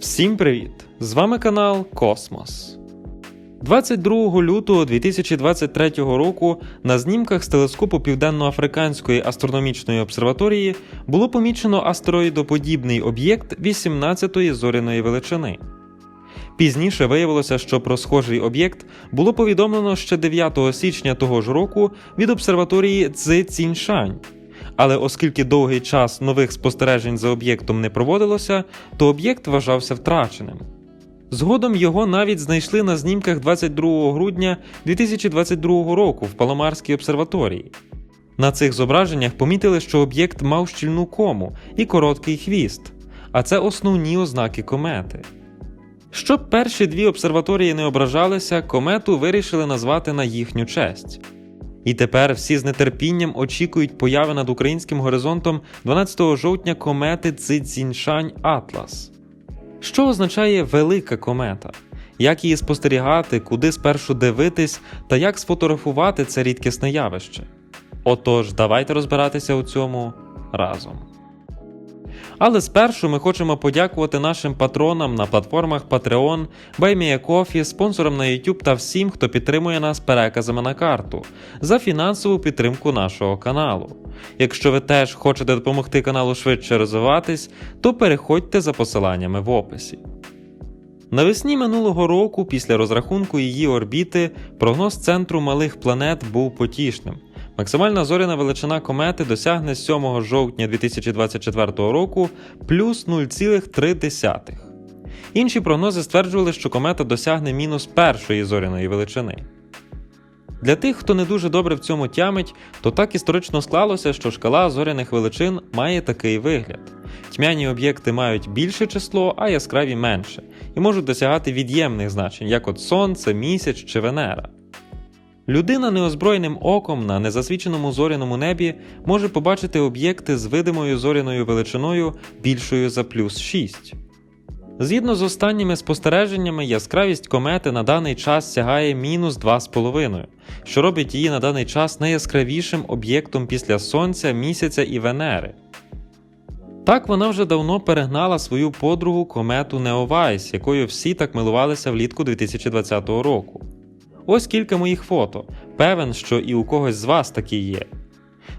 Всім привіт! З вами канал Космос. 22 лютого 2023 року на знімках з телескопу Південно-Африканської астрономічної обсерваторії було помічено астероїдоподібний об'єкт 18-ї зоряної величини. Пізніше виявилося, що про схожий об'єкт було повідомлено ще 9 січня того ж року від обсерваторії Цзи Ціньшань. Але оскільки довгий час нових спостережень за об'єктом не проводилося, то об'єкт вважався втраченим. Згодом його навіть знайшли на знімках 22 грудня 2022 року в Паломарській обсерваторії. На цих зображеннях помітили, що об'єкт мав щільну кому і короткий хвіст, а це основні ознаки комети. Щоб перші дві обсерваторії не ображалися, комету вирішили назвати на їхню честь. І тепер всі з нетерпінням очікують появи над українським горизонтом 12 жовтня комети Циціньшань Атлас. Що означає велика комета? Як її спостерігати, куди спершу дивитись та як сфотографувати це рідкісне явище? Отож, давайте розбиратися у цьому разом. Але спершу ми хочемо подякувати нашим патронам на платформах Patreon, BuyMeACoffee, спонсорам на YouTube та всім, хто підтримує нас переказами на карту за фінансову підтримку нашого каналу. Якщо ви теж хочете допомогти каналу швидше розвиватись, то переходьте за посиланнями в описі. Навесні минулого року, після розрахунку її орбіти, прогноз центру малих планет був потішним. Максимальна зоряна величина комети досягне 7 жовтня 2024 року плюс 0,3. Інші прогнози стверджували, що комета досягне мінус першої зоряної величини. Для тих, хто не дуже добре в цьому тямить, то так історично склалося, що шкала зоряних величин має такий вигляд: тьмяні об'єкти мають більше число, а яскраві менше, і можуть досягати від'ємних значень, як от Сонце, місяць чи Венера. Людина неозброєним оком на незасвіченому зоряному небі може побачити об'єкти з видимою зоряною величиною більшою за плюс 6. Згідно з останніми спостереженнями, яскравість комети на даний час сягає мінус 2,5, що робить її на даний час найяскравішим об'єктом після Сонця, місяця і Венери. Так вона вже давно перегнала свою подругу комету Неовайс, якою всі так милувалися влітку 2020 року. Ось кілька моїх фото. Певен, що і у когось з вас такі є.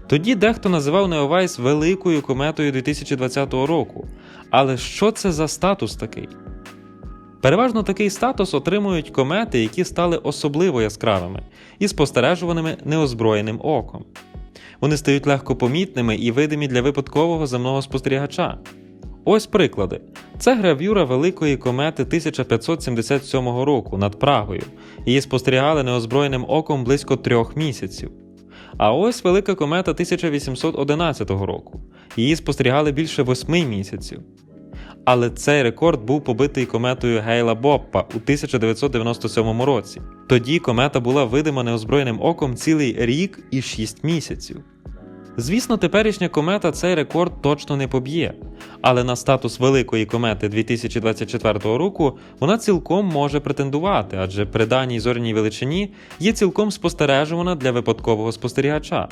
Тоді дехто називав Неовайс великою кометою 2020 року. Але що це за статус такий? Переважно такий статус отримують комети, які стали особливо яскравими і спостережуваними неозброєним оком. Вони стають легко помітними і видимі для випадкового земного спостерігача. Ось приклади. Це гравюра великої комети 1577 року над Прагою. Її спостерігали неозброєним оком близько трьох місяців. А ось велика комета 1811 року. Її спостерігали більше восьми місяців. Але цей рекорд був побитий кометою Гейла Боппа у 1997 році. Тоді комета була видима неозброєним оком цілий рік і 6 місяців. Звісно, теперішня комета цей рекорд точно не поб'є, але на статус великої комети 2024 року вона цілком може претендувати, адже при даній зоряній величині є цілком спостережувана для випадкового спостерігача.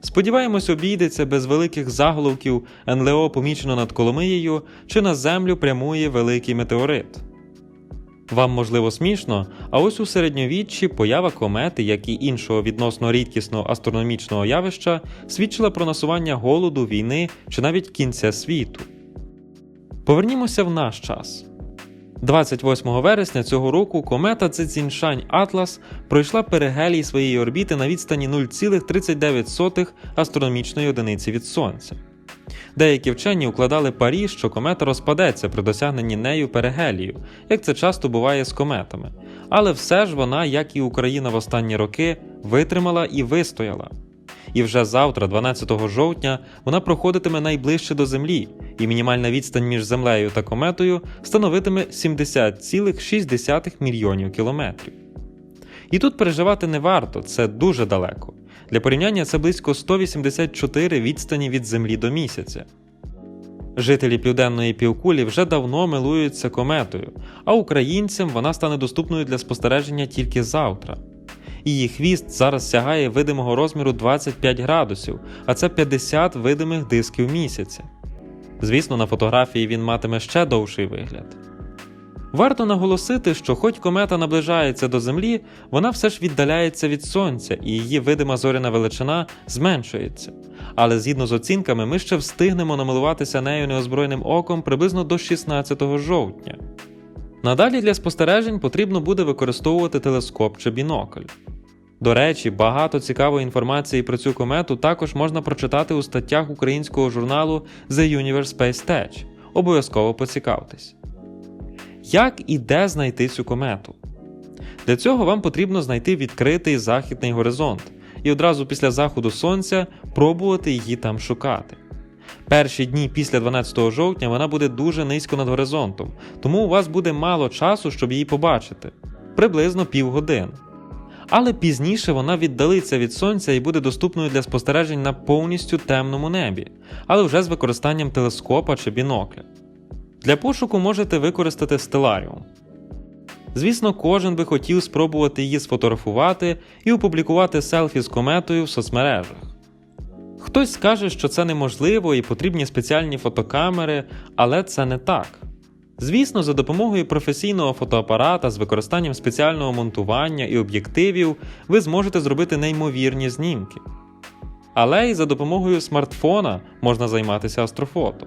Сподіваємось, обійдеться без великих заголовків НЛО помічено над Коломиєю чи на Землю прямує великий метеорит. Вам можливо смішно, а ось у середньовіччі поява комети, як і іншого відносно рідкісного астрономічного явища, свідчила про насування голоду, війни чи навіть кінця світу. Повернімося в наш час. 28 вересня цього року комета Цзіньшань Атлас пройшла перигелій своєї орбіти на відстані 0,39 астрономічної одиниці від Сонця. Деякі вчені укладали парі, що комета розпадеться при досягненні нею перигелію, як це часто буває з кометами. Але все ж вона, як і Україна в останні роки, витримала і вистояла. І вже завтра, 12 жовтня, вона проходитиме найближче до Землі, і мінімальна відстань між Землею та кометою становитиме 70,6 мільйонів кілометрів. І тут переживати не варто, це дуже далеко. Для порівняння це близько 184 відстані від Землі до місяця. Жителі південної півкулі вже давно милуються кометою, а українцям вона стане доступною для спостереження тільки завтра. Її хвіст зараз сягає видимого розміру 25 градусів, а це 50 видимих дисків місяця. Звісно, на фотографії він матиме ще довший вигляд. Варто наголосити, що хоч комета наближається до Землі, вона все ж віддаляється від Сонця і її видима зоряна величина зменшується. Але згідно з оцінками, ми ще встигнемо намилуватися нею неозброєним оком приблизно до 16 жовтня. Надалі для спостережень потрібно буде використовувати телескоп чи бінокль. До речі, багато цікавої інформації про цю комету також можна прочитати у статтях українського журналу The Universe Space Tech. Обов'язково поцікавтесь. Як і де знайти цю комету? Для цього вам потрібно знайти відкритий західний горизонт і одразу після заходу сонця пробувати її там шукати. Перші дні після 12 жовтня вона буде дуже низько над горизонтом, тому у вас буде мало часу, щоб її побачити приблизно півгодини. Але пізніше вона віддалиться від сонця і буде доступною для спостережень на повністю темному небі, але вже з використанням телескопа чи бінокля. Для пошуку можете використати стеларіум. Звісно, кожен би хотів спробувати її сфотографувати і опублікувати селфі з кометою в соцмережах. Хтось скаже, що це неможливо і потрібні спеціальні фотокамери, але це не так. Звісно, за допомогою професійного фотоапарата з використанням спеціального монтування і об'єктивів ви зможете зробити неймовірні знімки. Але й за допомогою смартфона можна займатися астрофото.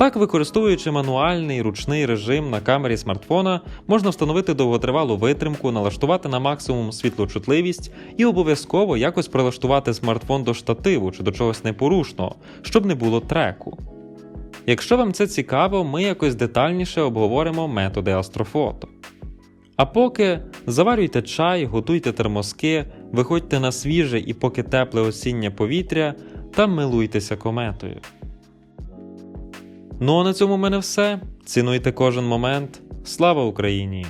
Так, використовуючи мануальний ручний режим на камері смартфона, можна встановити довготривалу витримку, налаштувати на максимум світлочутливість і обов'язково якось прилаштувати смартфон до штативу чи до чогось непорушного, щоб не було треку. Якщо вам це цікаво, ми якось детальніше обговоримо методи астрофото. А поки заварюйте чай, готуйте термоски, виходьте на свіже і поки тепле осіннє повітря та милуйтеся кометою. Ну а на цьому в мене все. Цінуйте кожен момент. Слава Україні!